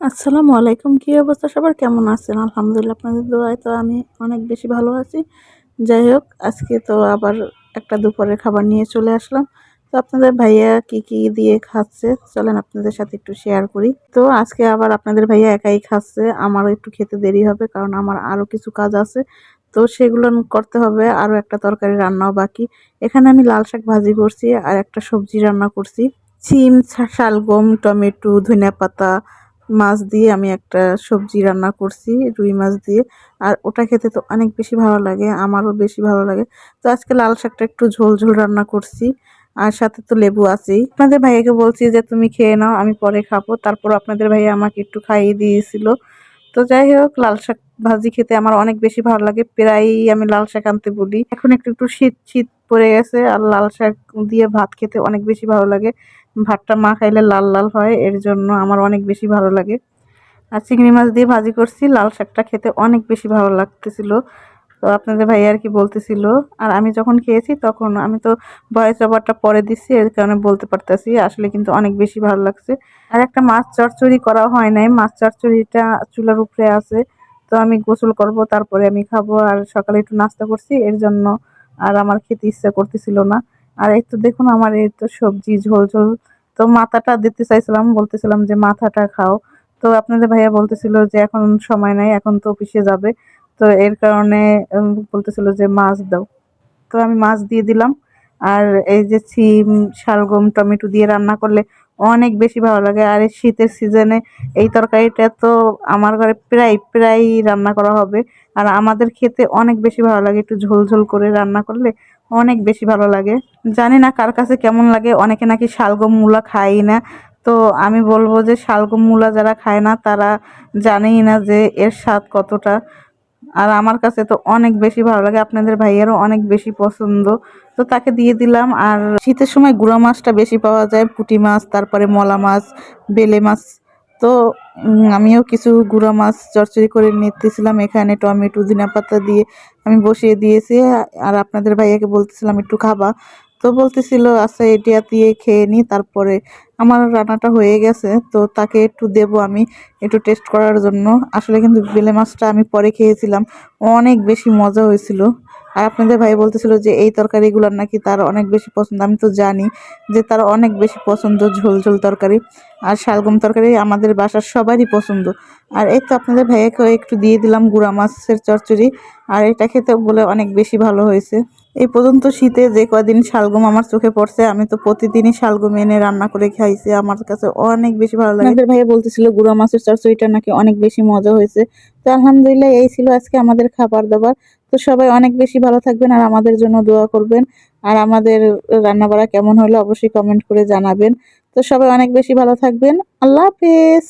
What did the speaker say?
আসসালামু আলাইকুম, কী অবস্থা? সবার কেমন আছেন? আলহামদুলিল্লাহ, আপনাদের দোয়ায় তো আমি অনেক বেশি ভালো আছি। যাই হোক, আজকে তো আবার একটা দুপুরের খাবার নিয়ে চলে আসলাম। তো আপনাদের ভাইয়া কি কি দিয়ে খাচ্ছে? চলেন আপনাদের সাথে একটু শেয়ার করি। তো আজকে আবার আপনাদের ভাইয়া একাই খাচ্ছে। আমারও একটু খেতে দেরি হবে, কারণ আমার আরও কিছু কাজ আছে। তো সেগুলো করতে হবে, আরও একটা তরকারি রান্নাও বাকি। এখানে আমি লাল শাক ভাজি করছি আর একটা সবজি রান্না করছি। সিম শালগম, টমেটো ধনিয়া পাতা মাছ দিয়ে আমি একটা সবজি রান্না করছি, রুই মাছ দিয়ে। আর ওটা খেতে তো অনেক বেশি ভালো লাগে, আমারও বেশি ভালো লাগে। তো আজকে লাল শাকটা একটু ঝোল ঝোল রান্না করছি, আর সাথে তো লেবু আছেই। আপনাদের ভাইয়াকে বলছি যে, তুমি খেয়ে নাও, আমি পরে খাব। তারপর আপনাদের ভাইয়া আমাকে একটু খাইয়ে দিয়েছিল। তো যাই হোক, লাল শাক ভাজি খেতে আমার অনেক বেশি ভালো লাগে, প্রায়ই আমি লাল শাক আনতে বলি। এখন একটু একটু শীত শীত পড়ে গেছে, আর লাল শাক দিয়ে ভাত খেতে অনেক বেশি ভালো লাগে। ভাতটা মা খাইলে লাল লাল হয়, এর জন্য আমার অনেক বেশি ভালো লাগে। আর চিংড়ি মাছ দিয়ে ভাজি করছি, লাল শাকটা খেতে অনেক বেশি ভালো লাগতেছিল। তো আপনাদের ভাই আর কি বলতেছিল। আর আমি যখন খেয়েছি তখন আমি তো ভয়েস ওভারটা পরে দিচ্ছি, এর কারণে বলতে পারতেছি, আসলে কিন্তু অনেক বেশি ভালো লাগছে। আর একটা মাছ চচ্চড়ি করা হয় নাই, মাছ চচ্চড়িটা চুলার উপরে আছে। তো আমি গোসল করব, তারপরে আমি খাব, আর সকালে একটু নাস্তা করছি, এর জন্য আর আমার খেতে ইচ্ছা করতেছিল না। আর এই তো দেখুন আমার এই তো সবজি ঝোল ঝোল। তো মাথাটা দিতে চাইছিলাম, বলতেছিলাম যে মাথাটা খাও। তো আপনাদের ভাইয়া বলতেছিল যে এখন সময় নাই, এখন তো অফিসে যাবে। তো এর কারণে বলতেছিল যে মাছ দাও। তো আমি মাছ দিয়ে দিলাম। আর এই যে সিম, শালগম, টমেটো দিয়ে রান্না করলে অনেক বেশি ভালো লাগে। আর এই শীতের সিজনে এই তরকারিটা তো আমার ঘরে প্রায় প্রায় রান্না করা হবে। আর আমাদের খেতে অনেক বেশি ভালো লাগে, একটু ঝোল ঝোল করে রান্না করলে অনেক বেশি ভালো লাগে। জানি না কার কাছে কেমন লাগে, অনেকে নাকি শালগম মূলা খাই না। তো আমি বলব যে শালগম মূলা যারা খায় না, তারা জানেই না যে এর স্বাদ কতটা। আর আমার কাছে তো অনেক বেশি ভালো লাগে। আপনাদের ভাইয়েরও অনেক বেশি পছন্দ। তো তাকে দিয়ে দিলাম। আর শীতের সময় গুঁড়া মাছটা বেশি পাওয়া যায়, পুঁটি মাছ, তারপরে মলা মাছ, বেলে মাছ। তো আমিও কিছু গুঁড়া মাছ চরচড়ি করে নিতেছিলাম এখানে, টমেটো দিনা পাতা দিয়ে আমি বসিয়ে দিয়েছি। আর আপনাদের ভাইয়াকে বলতেছিলাম, একটু খাবা। তো বলতেছিল আচ্ছা এটা দিয়ে খেয়ে নিই তারপরে আমার রান্নাটা হয়ে গেছে, তো তাকে একটু দেব আমি একটু টেস্ট করার জন্য। আসলে কিন্তু বেলে মাছটা আমি পরে খেয়েছিলাম, অনেক বেশি মজা হয়েছিল। আর আপনাদের ভাই বলতেছিল যে এই তরকারিগুলোর নাকি তার অনেক বেশি পছন্দ, আমি তো জানি যে তার অনেক বেশি পছন্দ ঝোল ঝোল তরকারি। আর শালগম তরকারি আমাদের বাসার সবারই পছন্দ। আর এই তো আপনাদের ভাইয়াকে একটু দিয়ে দিলাম গুঁড়া মাছের চচ্চড়ি, আর এটা খেতে বলে অনেক বেশি ভালো হয়েছে। এই পর্যন্ত শীতে যে কদিন শালগম আমার চোখে পড়ছে, আমি তো প্রতিদিনই শালগম এনে রান্না করে খাইছি, আমার কাছে অনেক বেশি ভালো লাগে। ভাইয়া বলতেছিল, গুড়া মাছের চচ্চড়িটা নাকি অনেক বেশি মজা হয়েছে। তো আলহামদুলিল্লাহ, এই ছিল আজকে আমাদের খাবার দাবার। তো সবাই অনেক বেশি ভালো থাকবেন আর আমাদের জন্য দোয়া করবেন। আর আমাদের রান্না বাড়া কেমন হলো অবশ্যই কমেন্ট করে জানাবেন। তো সবাই অনেক বেশি ভালো থাকবেন। আল্লাহ হাফেজ।